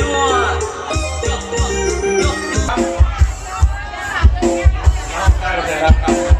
ยั่วได้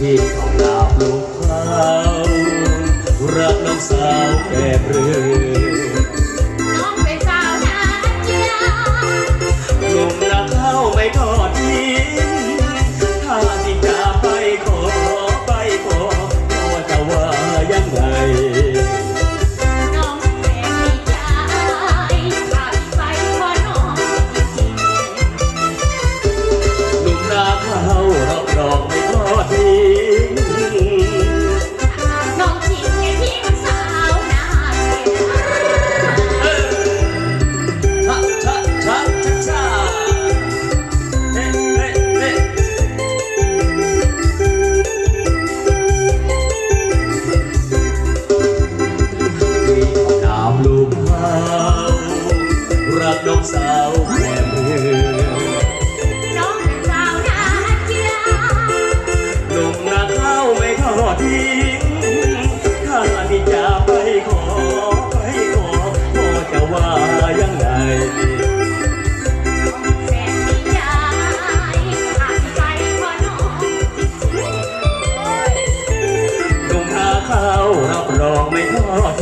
ที่ของลาบลูกเขารักน้องสาวแอบรือ ทิ้งข้าที่จะไปขอไปขอพ่อจะว่ายังไง ลงหาข้ารับรองไม่ทอด